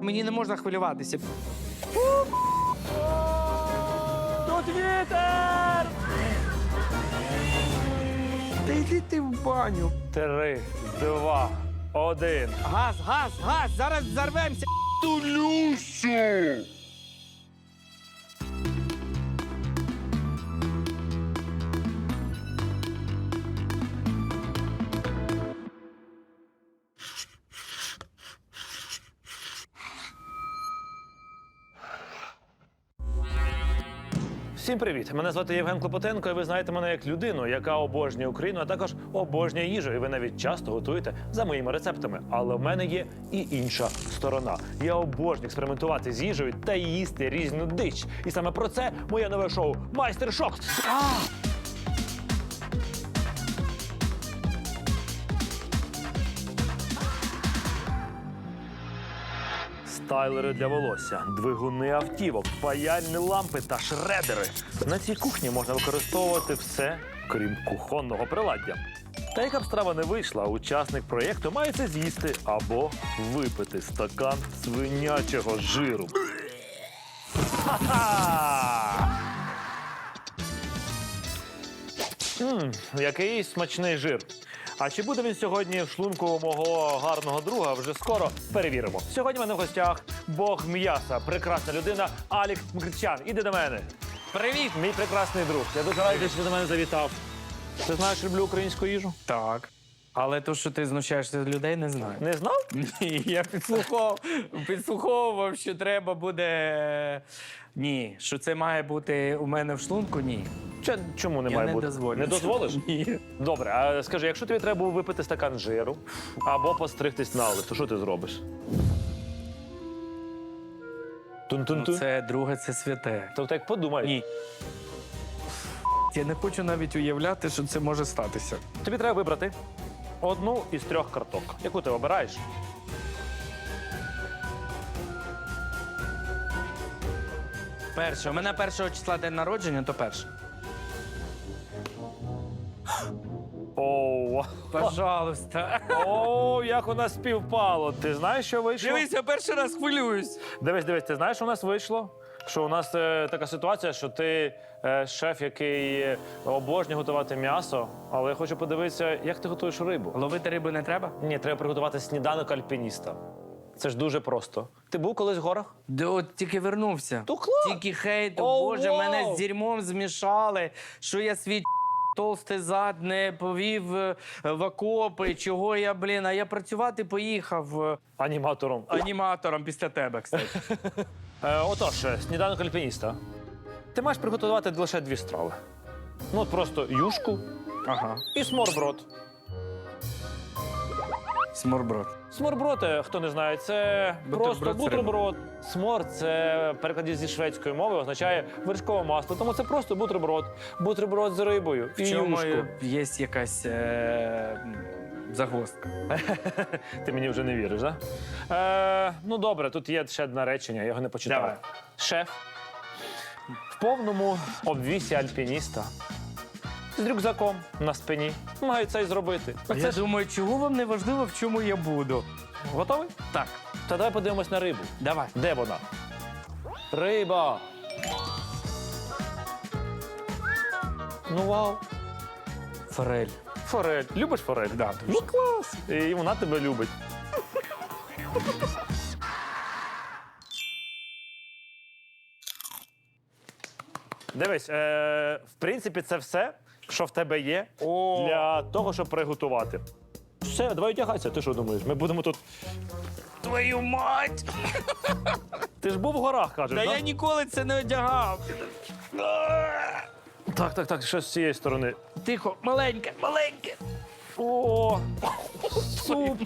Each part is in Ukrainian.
Мені не можна хвилюватися. Тут вітер! Та йди ти в баню. Три, два, один. Газ, газ, газ! Зараз взорвемося. Всім привіт! Мене звати Євген Клопотенко, і ви знаєте мене як людину, яка обожнює Україну, а також обожнює їжу. І ви навіть часто готуєте за моїми рецептами. Але в мене є і інша сторона. Я обожнюю експериментувати з їжею та їсти різну дич. І саме про це моє нове шоу Майстер Шок. Стайлери для волосся, двигуни автівок, паяльні лампи та шредери. На цій кухні можна використовувати все, крім кухонного приладдя. Та яка б страва не вийшла, учасник проєкту має це з'їсти або випити стакан свинячого жиру. Ха-ха! Мм, який смачний жир. А чи буде він сьогодні в шлунку мого гарного друга? Вже скоро перевіримо. Сьогодні в мене в гостях Бог м'яса, прекрасна людина Алік Мкричан. Іди до мене. Привіт! Мій прекрасний друг. Я дуже радий, що ти до мене завітав. Ти знаєш, люблю українську їжу? Так. Але то, що ти знущаєшся з людей, не знаю. Не знав? Ні, я підслуховував, підслуховував, що треба буде. Ні, що це має бути у мене в шлунку, ні. Чи, чому не Я має не бути? дозволю. Не дозволиш? Ні. Добре, а скажи, якщо тобі треба було випити стакан жиру або постригтись на лис, то що ти зробиш? Тун-тун-тун. Це друге, це святе. То так подумай. Ні. Я не хочу навіть уявляти, що це може статися. Тобі треба вибрати одну із трьох карток. Яку ти обираєш? Перше, у мене першого числа день народження, то перше. Оу. Пожалуйста. О, як у нас співпало. Ти знаєш, що вийшло? Дивись, я перший раз хвилююсь. Дивись, дивись, ти знаєш, що у нас вийшло? Що у нас е, така ситуація, що ти е, шеф, який е, обожнює готувати м'ясо, але я хочу подивитися, як ти готуєш рибу. Ловити рибу не треба? Ні, треба приготувати сніданок альпініста. Це ж дуже просто. Ти був колись в горах? Да от тільки вернувся. То клас! Тільки хейт, О, боже, вау! мене з дерьмом змішали, що я свій толстий зад не повів е, в окопи, чого я, блін, а я працювати поїхав е, Аніматором. аніматором після тебе, кстати. Е, отож, сніданок альпініста. Ти маєш приготувати лише дві страви. Ну, от просто юшку Ага. і сморброд. Сморброд. Сморброд, е, хто не знає, це Бутерброд просто з бутерброд. Смор це в перекладі зі шведської мови означає вершкове масло, тому це просто бутерброд. Бутерброд з рибою. В і чому юшку. є якась е, м, загвоздка? Ти мені вже не віриш, так? Е, ну добре, тут є ще одне речення, я його не почитав. Давай. Шеф в повному обвісі альпініста з рюкзаком на спині має це й зробити. Оце я ж думаю, чого вам не важливо, в чому я буду? готовий? Так, Та давай подивимось на рибу. давай. Де вона? Риба. Ну вау. Форель. Форель. Любиш форель? Да, Ну клас. І вона тебе любить. Дивись, е, в принципі, це все, що в тебе є О. для того, щоб приготувати. Все, давай одягайся. Ти що думаєш? Ми будемо тут. Твою мать! Ти ж був в горах, кажеш. Та да? я ніколи це не одягав. Так, так, так, щось з цієї сторони. Тихо, маленьке, маленьке. О, суп.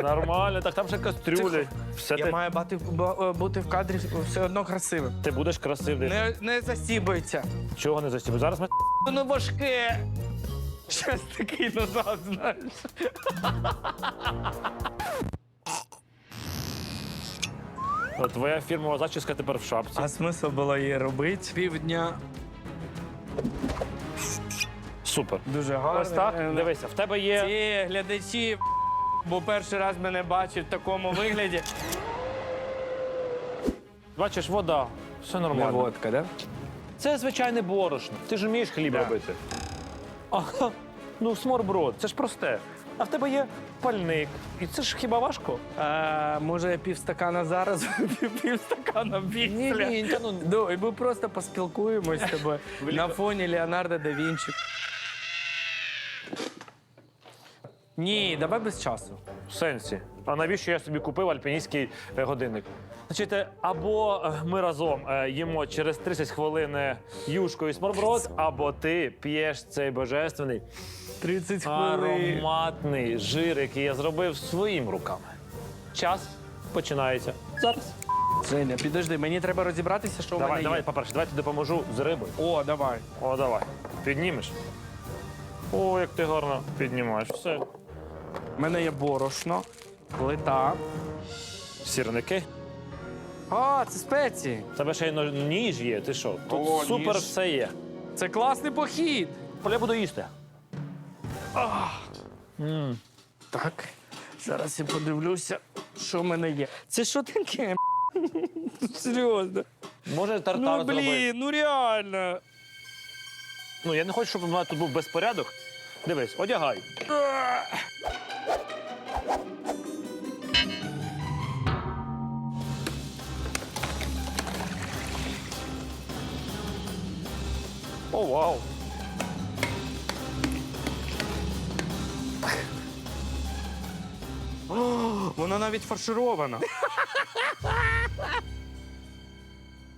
Нормально, так там ще кастрюлі. Все Я ти, маю бати, б- бути в кадрі все одно красивим. ти будеш красивий. Не, не засібується. Чого не застібу? Зараз ми Воно важке. Щас такий назад, знаєш. От твоя фірмова зачіска тепер в шапці. А смисл було її робити? Півдня Супер. дуже гарно. Ось так. Е, Дивися, в тебе є. Ці глядачі, бо перший раз мене бачать в такому вигляді. Бачиш, вода. Все нормально. водка, да? Це звичайне борошно. Ти ж вмієш хліб Да. робити. Ага. Ну, сморброд, це ж просте. А в тебе є пальник. І це ж хіба важко? А, може, півстакана зараз, пів- півстакана після. ні, ні, ну- Ну, і ми просто поспілкуємось з тобою на фоні Леонардо да Вінчі. Ні, давай без часу. В сенсі. А навіщо я собі купив альпіністський е, годинник? Значить, е, або е, ми разом е, їмо через 30 хвилин е, юшку і сморброд, або ти п'єш цей божественний 30 хвилин. ароматний жир, який я зробив своїми руками. Час починається зараз. Женя, підожди, мені треба розібратися, що в Давай, мене давай, є. по-перше, давай я тобі допоможу з рибою. О, давай. О, давай. Піднімеш. О, як ти гарно піднімаєш. Все. У мене є борошно, плита. Сірники. А, це спеції. Тебе ще й но- ніж є, ти що? Тут О, супер ніж. все є. Це класний похід. Я буду їсти. Так, зараз я подивлюся, що в мене є. Це що таке? Серйозно. Може тартар Ну зробити. блін, ну реально. Ну, я не хочу, щоб у мене тут був безпорядок. Дивись, одягай. О, вау. О, Воно навіть фаршировано.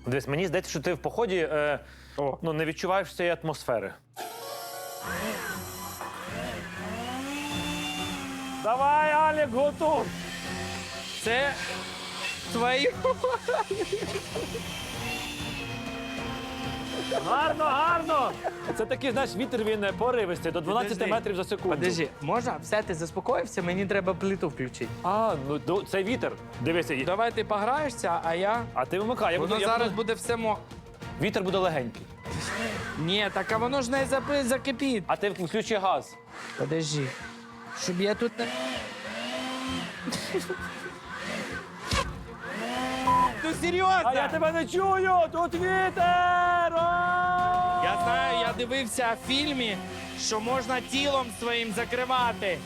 Дивись, мені здається, що ти в поході е, О. ну, не відчуваєш цієї атмосфери. Давай, Алік, готуй! Це твої. Гарно, гарно! Це такий, знаєш, вітер він поривистий до 12 Подожди. метрів за секунду. Подожди, можна? Все, ти заспокоївся, мені треба плиту включити. А, ну до- це вітер. Дивися, і- Давай ти пограєшся, а я. а ти вимикай. Я буду, Воно я зараз буду- буде все мо. Вітер буде легенький. Ні, так а воно ж не запи... закипить. А ти включи газ. Подожди. Щоб я тут не. Ну серйозно! А я тебе не чую! Тут вітер! О! Я знаю, я дивився в фільмі, що можна тілом своїм закривати.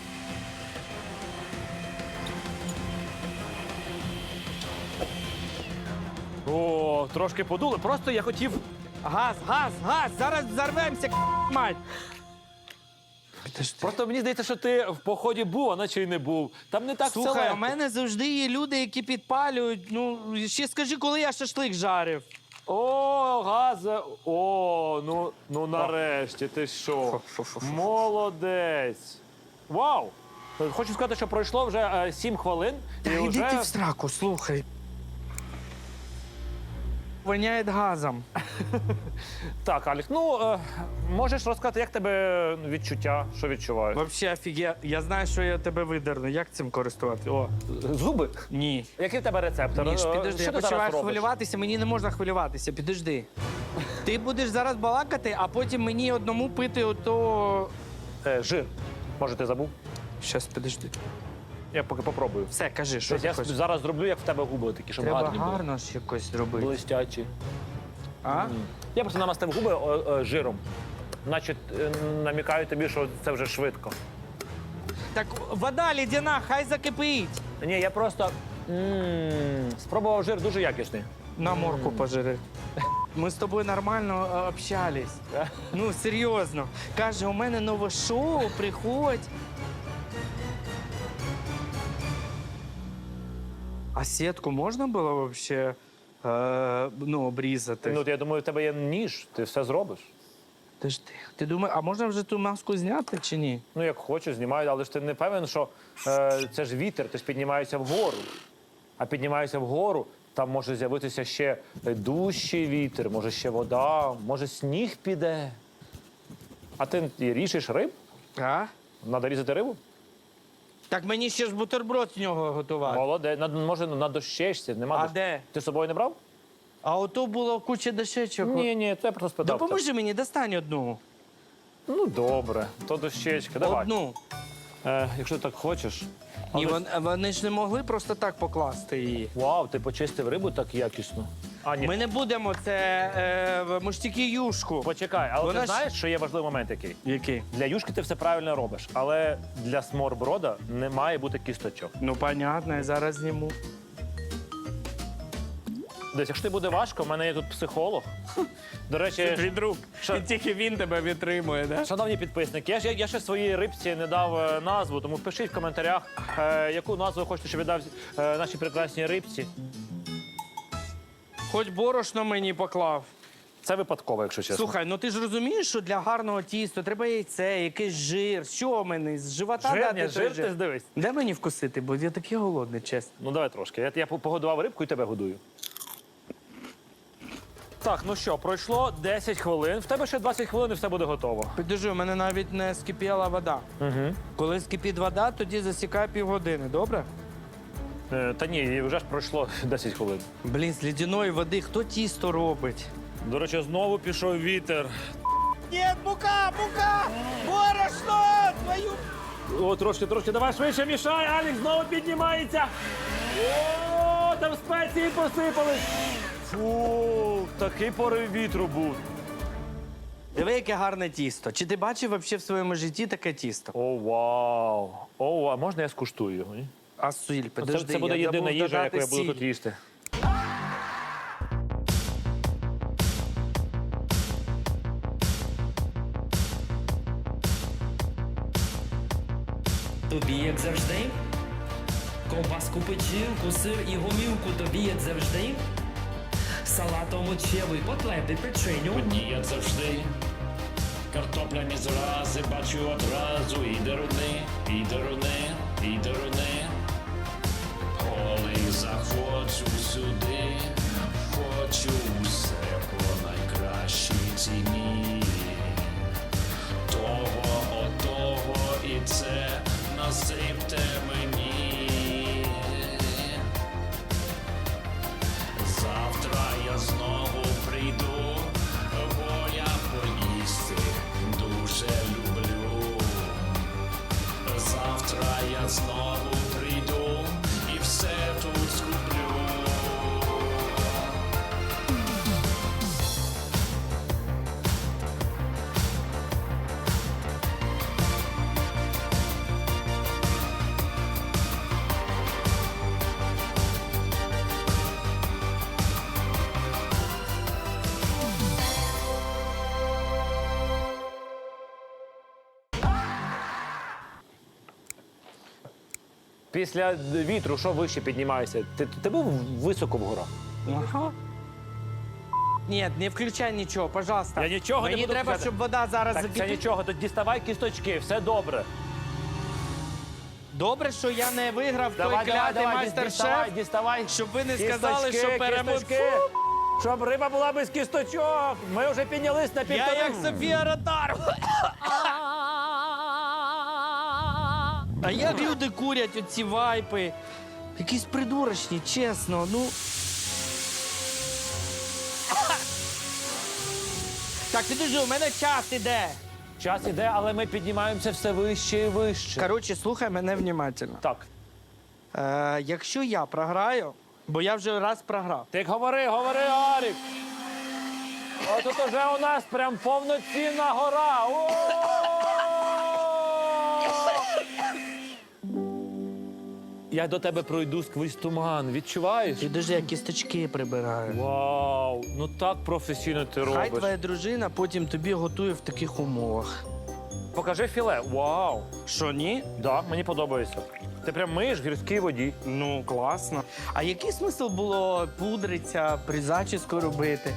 О, трошки подули. Просто я хотів. Газ, газ, газ! Зараз взорвемося, мать! Просто мені здається, що ти в поході був, а наче й не був. Там не так все Слухай, легко. у мене завжди є люди, які підпалюють. Ну, ще скажи, коли я шашлик жарив. О, газ. О, ну, ну нарешті, ти що? Молодець. Вау! Хочу сказати, що пройшло вже 7 хвилин. і Та вже... ти в сраку, слухай. Воняє газом. Так, Алік, ну е, можеш розказати, як тебе відчуття, що відчуваєш? Вообще офіге. Я знаю, що я тебе видерну. Як цим користуватися? О, Зуби? ні. Який в тебе рецептор? Ні, ж, Е, підожди, що я ти зараз починаю робиш? хвилюватися, мені не можна хвилюватися. Підожди. Ти будеш зараз балакати, а потім мені одному пити ото. Е, жир. Може, ти забув? Щас, підожди. Я поки попробую. Все, кажи, що ти я хочеш. зараз зроблю, як в тебе губи такі, щоб Треба гарні були. гарно ж якось зробити. Блистячі. А? Я просто намастив губи о, о, жиром. Значить, е, намікаю тобі, що це вже швидко. Так вода лідяна, хай закипить. Ні, я просто м, спробував жир дуже якісний. На морку пожири. Ми з тобою нормально е, общались. Ну, серйозно. Каже, у мене нове шоу, приходь. А сітку можна було взагалі е, ну, обрізати? Ну, я думаю, в тебе є ніж, ти все зробиш. Подожди, ти думаєш, а можна вже ту маску зняти чи ні? Ну, як хочеш, знімаю, але ж ти не певен, що е, це ж вітер, ти ж піднімаєшся вгору. А піднімаєшся вгору, там може з'явитися ще дужчий вітер, може ще вода, може сніг піде. А ти ріжеш риб? А? Надо різати рибу? Так мені ще ж бутерброд з нього готувати. Молодець, на, може на дощечці, нема А дощ- де? Ти з собою не брав? А ото було куча дощечок. Ні, ні, це я просто спитав. Допоможи мені, достань одну. Ну добре, то дощечка, давай. Одну. Е, якщо так хочеш. І Але- вон, вони ж не могли просто так покласти її. Вау, ти почистив рибу так якісно. А, ні. Ми не будемо це. Е, ми ж тільки юшку. Почекай, але Вона ти ж- знаєш, що є важливий момент який? Який? Для юшки ти все правильно робиш, але для сморброда не має бути кісточок. Ну, понятно, я зараз зніму. Десь, якщо тобі буде важко, в мене є тут психолог. До речі, Відрук. Що? І тільки він тебе відтримує, да? шановні підписники, я ж я, я ще своїй рибці не дав е, назву, тому пишіть в коментарях, е, яку назву ви хочете, щоб я дав е, нашій прекрасній рибці. Хоч борошно мені поклав. Це випадково, якщо чесно. Слухай, ну ти ж розумієш, що для гарного тіста треба яйце, якийсь жир. Що мені? З живота жир, дати ні, той жир, ти здивись. Де мені вкусити, бо я такий голодний, чесно. Ну давай трошки. Я, я погодував рибку і тебе годую. Так, ну що, пройшло 10 хвилин. В тебе ще 20 хвилин і все буде готово. Підожди, у мене навіть не скипіла вода. Угу. Коли скипить вода, тоді засікає півгодини, добре? Е, та ні, вже ж пройшло 10 хвилин. Блін, з лідяної води хто тісто робить? До речі, знову пішов вітер. Ні, мука, мука! Борошно! Твою! О, трошки, трошки, давай швидше мішай, Алік знову піднімається. О, там спеції посипались. Фу, такий порив вітру був. Диви, яке гарне тісто. Чи ти бачив взагалі в своєму житті таке тісто? О, вау. О, вау. Можна я скуштую його? ні? А сіль, Це, подожди, це буде я єдина їжа, яку я буду тут їсти. Тобі як завжди. Ковбаску печінку, сир і гомілку тобі як завжди. Салат овочевий, котлети, печеню. Одні, як завжди. Картопляні зрази бачу одразу і деруни, і деруни, і деруни. Заходжу сюди, хочу Після вітру, що вище піднімаєшся? Ти, ти був високо в горах? Ага. Ні, не включай нічого, пожалуйста. Я нічого не Мені буду треба, включати. щоб вода зараз Так це закипіла. нічого, то діставай кісточки, все добре. Добре, що я не виграв Давай, той клятий майстер-шеф, діставай, діставай. щоб ви не сказали, Кісточки, що перемог. кісточки. Щоб риба була без кісточок. Ми вже піднялись на Я півтори. як Софія Ротар. А як люди курять оці вайпи? Якісь придурочні, чесно, ну. Так, підожди, у мене час іде. Час іде, але ми піднімаємося все вище і вище. Коротше, слухай мене внимательно. Так, Е, якщо я програю, бо я вже раз програв. ти говори, говори, Арік. О, тут уже у нас прям повноцінна гора. О! Я до тебе пройду сквозь туман. Відчуваєш? Підожди, я кісточки прибираю. Вау, ну так професійно ти Хай робиш. твоя дружина потім тобі готує в таких умовах. Покажи філе. Вау. Що, ні? Да, мені подобається. Ти прям миєш в гірській воді. Ну, класно. А який смисл було пудритися, при зачіску робити?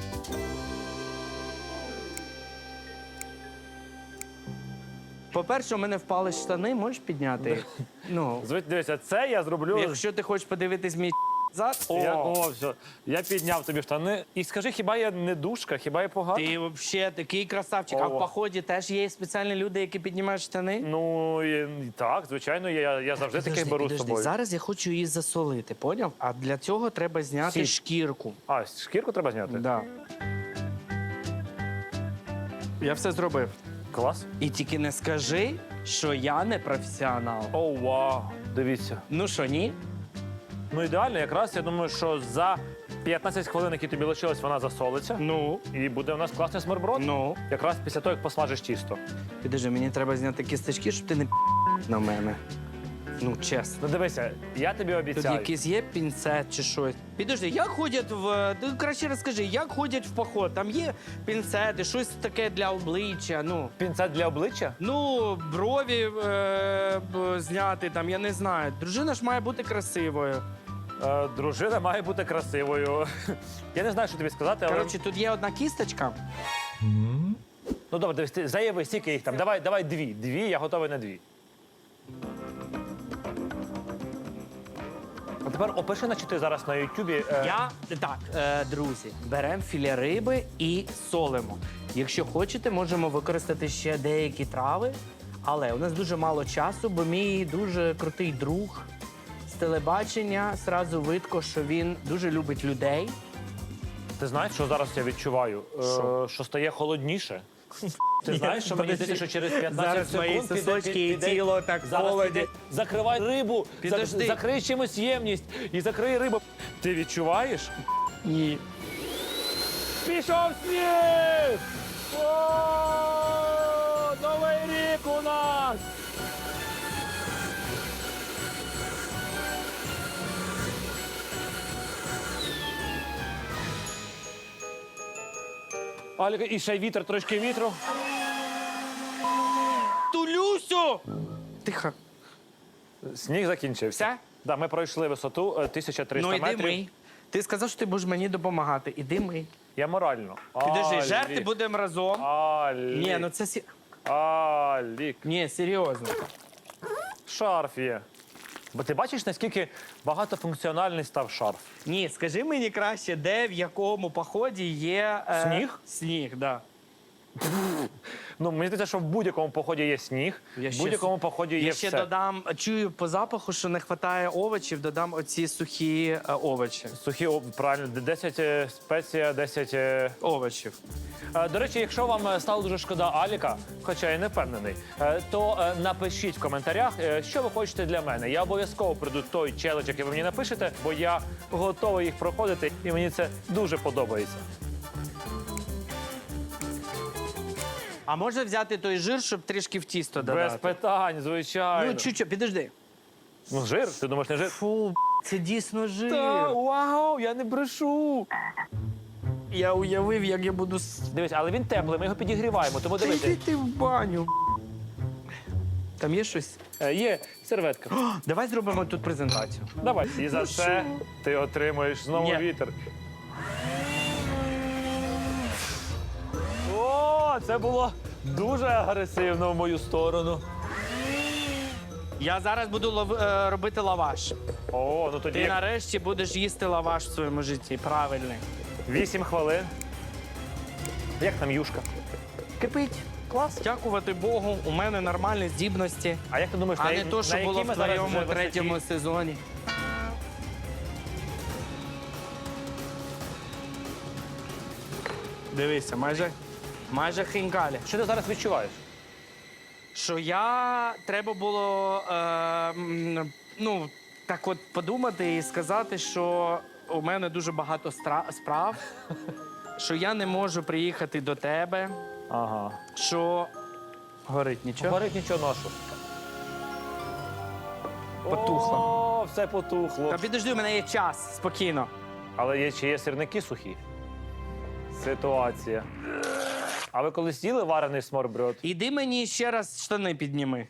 По-перше, у мене впали штани, можеш підняти? їх? Ну, дивися, це я зроблю. якщо ти хочеш подивитись мій зад, Я, о, все. Я підняв тобі штани. І скажи, хіба я не душка, хіба я погано? ти взагалі такий красавчик. А в поході теж є спеціальні люди, які піднімають штани? Ну і, так, звичайно, я, я завжди таких Підожди, беру з підожди. собою. Зараз я хочу її засолити, поняв? А для цього треба зняти Сіль. шкірку. А, шкірку треба зняти? Да. Я все зробив. Клас. І тільки не скажи, що я не професіонал. О, вау. Дивіться. Ну що, ні? Ну ідеально, якраз я думаю, що за 15 хвилин, які тобі лишилось, вона засолиться. Ну, І буде у нас класний смерброд. ну. Якраз після того, як посмажиш тісто. Підожди, мені треба зняти кісточки, щоб ти не на мене. Ну, чесно. Ну дивися, я тобі Тут обіцяю. якийсь є пінцет чи щось. Підожди, як ходять в. Ти краще розкажи, як ходять в поход? Там є пінцети, щось таке для обличчя. Ну, Пінцет для обличчя? ну брові е, б- зняти, там, я не знаю. Дружина ж має бути красивою. Е, дружина має бути красивою. Я не знаю, що тобі сказати, але. Коротше, тут є одна кісточка. Ну добре, дивись, ти заяви, скільки їх там. Давай, давай дві. Дві, я готовий на дві. А тепер опиши, наче ти зараз на Ютубі. е, Я так, е, друзі, беремо філе риби і солимо. Якщо хочете, можемо використати ще деякі трави, але у нас дуже мало часу, бо мій дуже крутий друг з телебачення зразу видко, що він дуже любить людей. Ти знаєш, що зараз я відчуваю? Е, Що? що стає холодніше. Ти знаєш, що мені здається, що через 15 Зараз мої сосочки і тіло так зараз холодять. піде- Закривай рибу, Підожди. закрий чимось ємність і закрий рибу. Ти відчуваєш? Ні. Пішов сніг! Аліка, і ще й вітер, трошки вітру. Тулюсю! Тихо. Сніг закінчився. Все? Да, ми пройшли висоту е, 1300 ну йди метрів. мий. Ти сказав, що ти будеш мені допомагати. Іди мий. Я морально. Підожди, жерти будемо разом. Алі. Ні, ну це сі... Алік. Ні, серйозно. Шарф є. Бо ти бачиш, наскільки багатофункціональний став шарф. Ні, скажи мені краще, де в якому поході є е, Сніг? Сніг, да. Ну, мені здається, що в будь-якому поході є сніг, Я в ще будь-якому поході є Я ще все. додам, чую по запаху, що не вистачає овочів, додам оці сухі е, овочі. Сухі, о, правильно, 10 е, спеція, 10... е. Овочів. Е, До речі, якщо вам е, стало дуже шкода Аліка, хоча я не впевнений, е, то е, напишіть в коментарях, е, що ви хочете для мене. Я обов'язково прийду той челендж, який ви мені напишете, бо я готовий їх проходити, і мені це дуже подобається. А можна взяти той жир, щоб трішки в тісто додати? Без питань, звичайно. Ну, чуть-чуть, підожди. Ну, жир? Ти думаєш, не жир? Фу, це дійсно жир. Та, вау, я не брешу. Я уявив, як я буду. с- Дивись, але він теплий, ми його підігріваємо, тому Та йди дивись. ти в баню. Там є щось? Е, Є серветка. Давай зробимо тут презентацію. Давай. І за Ну, це ти отримуєш знову Ні. вітер. Це було дуже агресивно в мою сторону. Я зараз буду лов... е, робити лаваш. О, ну тоді Ти нарешті будеш їсти лаваш в своєму житті. Правильний. 8 хвилин. Як там юшка? Кипить. Клас. Дякувати Богу, у мене нормальні здібності. А як ти думаєш, А на, не то, що на було ми в зараз твоєму вже висоті? третьому сезоні. Дивися, майже, майже хінкалі. Що ти зараз відчуваєш? Що я треба було е, ну, так от подумати і сказати, що у мене дуже багато стра- справ, що я не можу приїхати до тебе, Ага. що горить нічого. Горить нічого ношу. Потухло. О, все потухло. Та підожди, у мене є час, спокійно. Але є чи є сирники сухі? Ситуація. А ви колись їли варений сморброд? Іди мені ще раз штани підніми.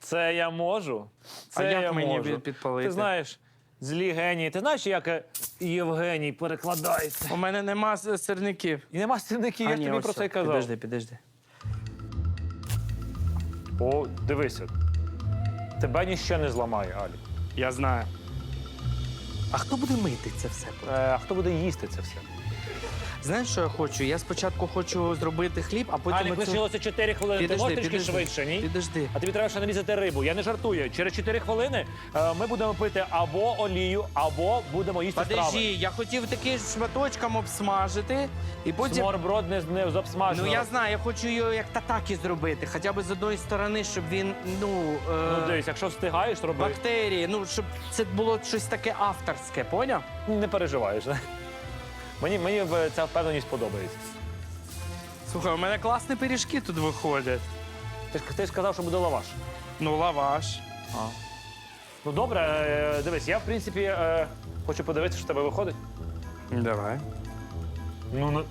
Це я можу. Це А як я мені можу. підпалити? Ти знаєш, злі генії. Ти знаєш, як е, Євгеній перекладається? У мене нема сирників. І нема сирників, я ні, тобі про це й казав. Підожди, підожди. О, дивися. Тебе ніщо не зламає, Алі. Я знаю. А хто буде мити це все? Е, а хто буде їсти це все? Знаєш, що я хочу? Я спочатку хочу зробити хліб, а потім. Алік, оцю- лишилося 4 хвилини. Ти Підожди, можеш трішки підожди. швидше, ні? Підожди. А тобі треба ще нарізати рибу. Я не жартую. Через 4 хвилини е, ми будемо пити або олію, або будемо їсти Подожди, страви. я хотів таки шматочком обсмажити, і потім. Сморброд не, не з обсмаженого. Ну я знаю, я хочу його як татакі зробити, хоча б з одної сторони, щоб він, ну. Е... Ну, дивись, якщо встигаєш, роби. Бактерії, ну щоб це було щось таке авторське, поняв? Не переживаєш. Мені, мені в- ця впевненість подобається. Слухай, у мене класні пиріжки тут виходять. Ти ж ти ж сказав, що буде лаваш. Ну, лаваш. Ну добре, е, дивись, я в принципі е, хочу подивитися, що в тебе виходить. Давай. Ну, ну,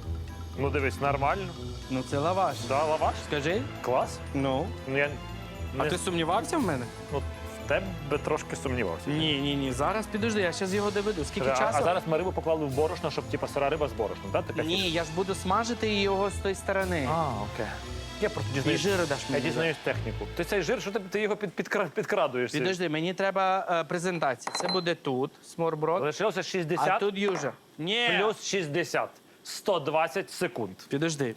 ну дивись, нормально. Ну це лаваш. Да, лаваш? Скажи? Клас. Ну. Ну я А не- ти сумнівався в мене? ну, тебе трошки сумнівався. Ні, ні, ні. Зараз підожди, я зараз його доведу. Скільки а, часу? а зараз ми рибу поклали в борошно, щоб типа сира риба з борошном, так? Така Ні, я ж буду смажити його з тої сторони. А, окей. Я просто І дізнаюсь. жиру даш Я мені. дізнаюсь техніку. Ти цей жир, що ти, ти його під, підкра, підкрадуєш? Підожди, мені треба е, презентація. Це буде тут, сморброд, Лишилося 60 а тут южа. Ні. плюс 60. 120 секунд. Підожди.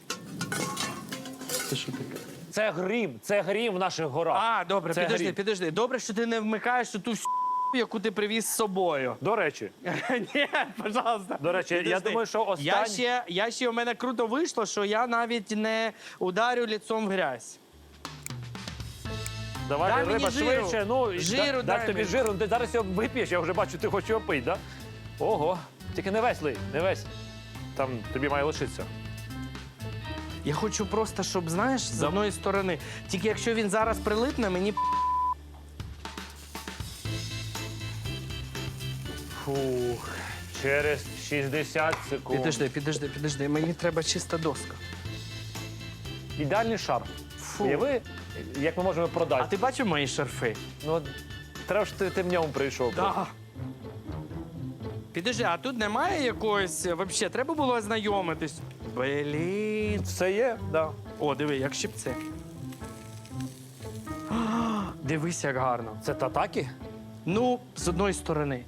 Це що таке? Це грім, це грім в наших горах. А, добре, Це підожди, грім. підожди. Добре, що ти не вмикаєш ту всю, яку ти привіз з собою. До речі, Ні, пожалуйста. До речі, я Підожди. думаю, що Я останній- ще, я ще у мене круто вийшло, що я навіть не ударю лицом в грязь. давай Дай мені риба жиру. швидше. Ну, Жиру да, дай тобі мені. жиру. Ти зараз його вип'єш, я вже бачу, ти хочеш його пити, да? Ого. Тільки не весь лий, не весь. Там тобі має лишитися. Я хочу просто, щоб, знаєш, з одної сторони. Тільки якщо він зараз прилипне, мені Фух. Через 60 секунд. Підожди, підожди, підожди. Мені треба чиста доска. Ідеальний шар. Фу. Уяви, як ми можемо продати. А ти бачив мої шарфи? Ну, треба ж ти, ти в ньому прийшов. Так. Підожди, а тут немає якогось. Взагалі, треба було ознайомитись. Блін. Все є, да. О, диви, як щипці. А, Дивись, як гарно. Це татаки? Ну, з одної сторони.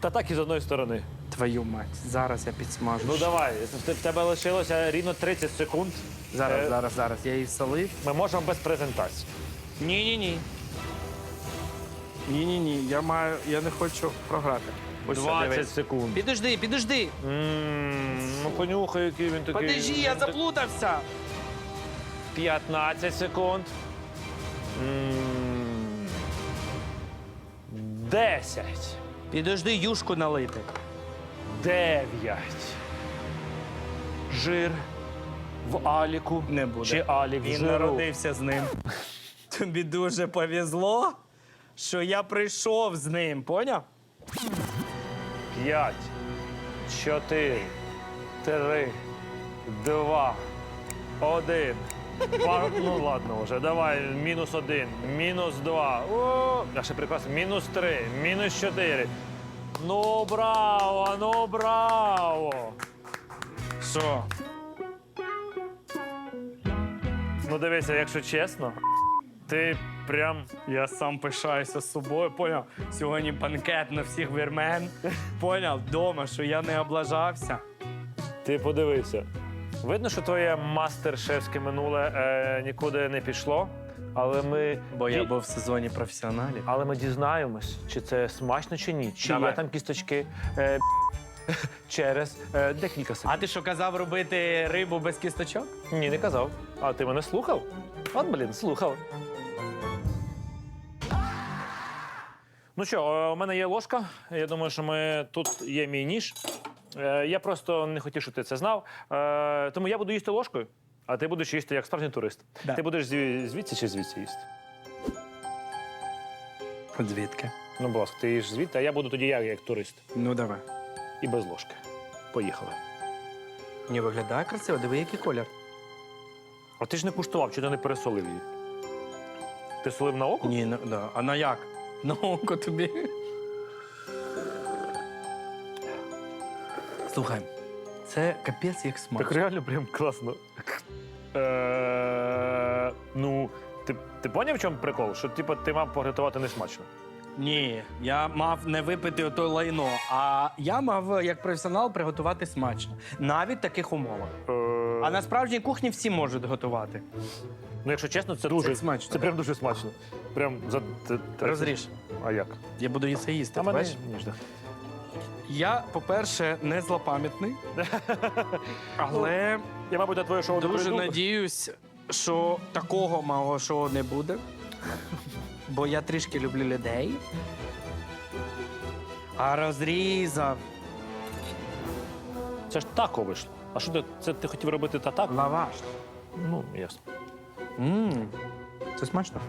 Татаки з одної сторони. Твою мать, зараз я підсмажу. Ну давай, в тебе лишилося рівно 30 секунд. Зараз, Е, зараз, зараз. Я її солив. Ми можемо без презентації. Ні, ні, ні. Ні, ні, ні. Я маю. Я не хочу програти. Ось все, 20 дивись. секунд. Підожди, підожди. М, Ну понюхай, який він такий. Подожди, я заплутався. 15 секунд. М, 10. Підожди, юшку налити. 9. Жир в Аліку. Не буде. Чи Алік в Він жиру. народився з ним. Тобі дуже повезло, що я прийшов з ним, поняв? 5, 4, 3, 2, 1. Пар... Ну ладно вже, давай, мінус один, мінус два. О, а ще прекрасно. Мінус три, мінус чотири. Ну браво, ну браво. Що? Ну дивися, якщо чесно, ти прям. Я сам пишаюся з собою, поняв? Сьогодні банкет на всіх вірмен. Поняв, вдома, що я не облажався. Ти подивися. Видно, що твоє мастер-шефське минуле е, нікуди не пішло, але ми. Бо я ді- був в сезоні професіоналів. Але ми дізнаємось, чи це смачно чи ні. Чи Давай. є там кісточки е, через е, декілька секунд. А ти що казав робити рибу без кісточок? Ні, не казав. А ти мене слухав? От, блін, слухав. Ну що, е, у мене є ложка. Я думаю, що ми тут є мій ніж. Е, Я просто не хотів, щоб ти це знав. Е, Тому я буду їсти ложкою, а ти будеш їсти як справжній турист. Да. Ти будеш звідси чи звідси їсти? От звідки? Ну, будь ласка, ти їж звідти, а я буду тоді як, як турист. Ну давай. І без ложки. Поїхали. Не виглядає красиво, диви, який колір. А ти ж не куштував, чи ти не пересолив її? Ти солив на око? Ні, ну, да. а на як? На око тобі. Слухай, це капець як смак. Так реально прям класно. Е, ну, ти, ти поняв, в чому прикол? Що типу, ти мав поготувати не смачно. Ні, я мав не випити ото лайно, а я мав як професіонал приготувати смачно. Навіть в таких умовах. А на справжній кухні всі можуть готувати. Ну, якщо чесно, це дуже смачно. Це прям дуже смачно. Прям за т- т- Розріж. А як? Я буду її це їсти. А мене бачиш? ніжно. Я, по-перше, не злопам'ятний, але Я, мабуть, на твоє шоу не дуже прийду. надіюсь, що такого мого шоу не буде. Бо я трішки люблю людей. А розрізав Це ж тако вийшло. А що ти, це ти хотів робити та так? лаваш. Ну, ясно. Мм, це смачно.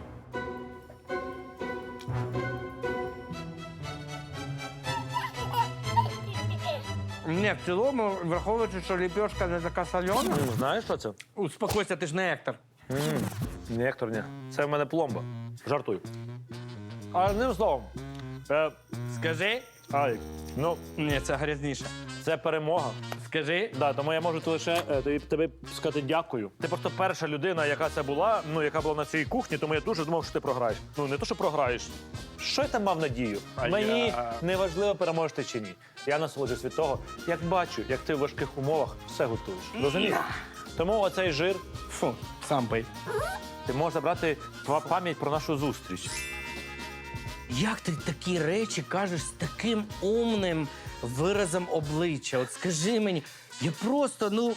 Ні, в цілому, враховуючи, що ліпешка не така сольона. Ну, знаєш, що це? Успокойся, ти ж не ектор. Ні, Ектор, ні. Це в мене пломба. Жартую. А одним словом, е, Скажи. Алік, ну, Ні, це грязніше. це перемога. Скажи. Да, тому я можу ти лише е, тобі, тобі сказати дякую. Ти просто перша людина, яка це була, ну яка була на цій кухні, тому я дуже думав, що ти програєш. Ну не то, що програєш. Що я там мав надію? А Мені я- не важливо, переможеш ти чи ні. Я насолоджуюсь від того, як бачу, як ти в важких умовах все готуєш. Розумієш? Тому оцей жир Фу, сам бий. ти можеш забрати пам'ять про нашу зустріч. Як ти такі речі кажеш з таким умним виразом обличчя? От скажи мені, я просто, ну.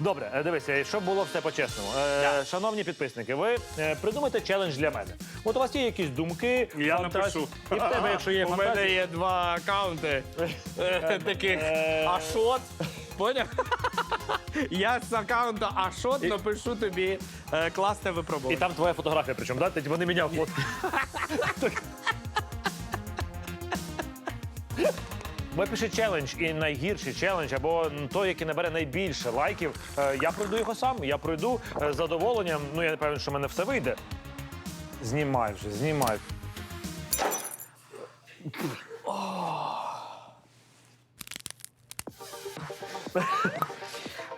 Добре, е, дивися, щоб було все по-чесному. Е, Шановні підписники, ви е, придумайте челендж для мене. От у вас є якісь думки, Я фантазії. І в тебе, якщо є У мене фантазії, є два акаунти е, таких Ашот. Поняв? Я з акаунту Ашот напишу тобі е, класне і випробування. там твоя фотографія, причому, да? Ти вони міняв фотки. пишете челендж і найгірший челендж, або той, який набере найбільше лайків. Е, Я пройду його сам. Я пройду е, з задоволенням. Ну я не певен, що в мене все вийде. Знімай вже, знімай.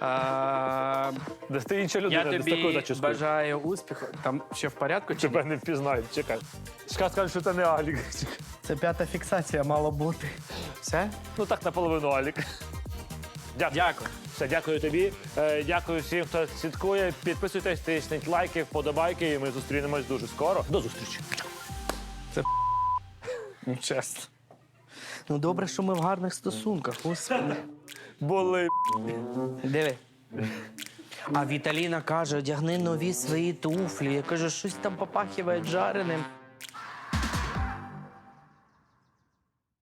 Е, ти інша людина, Я такою тобі зачіскою. бажаю успіху. Там ще в порядку чи ні? Тебе не впізнають, чекай. Чекай, скажуть, що це не Алік. Це п'ята фіксація мала бути. Все? Ну так, наполовину Алік. Дякую. Дякую. Все, дякую тобі. Е, дякую всім, хто слідкує. Підписуйтесь, тисніть лайки, вподобайки, і ми зустрінемось дуже скоро. До зустрічі. Ну, чесно. Ну, добре, що ми в гарних стосунках. Господи. Були. Диви. А Віталіна каже, одягни нові свої туфлі. Я кажу, щось там попахиває жареним.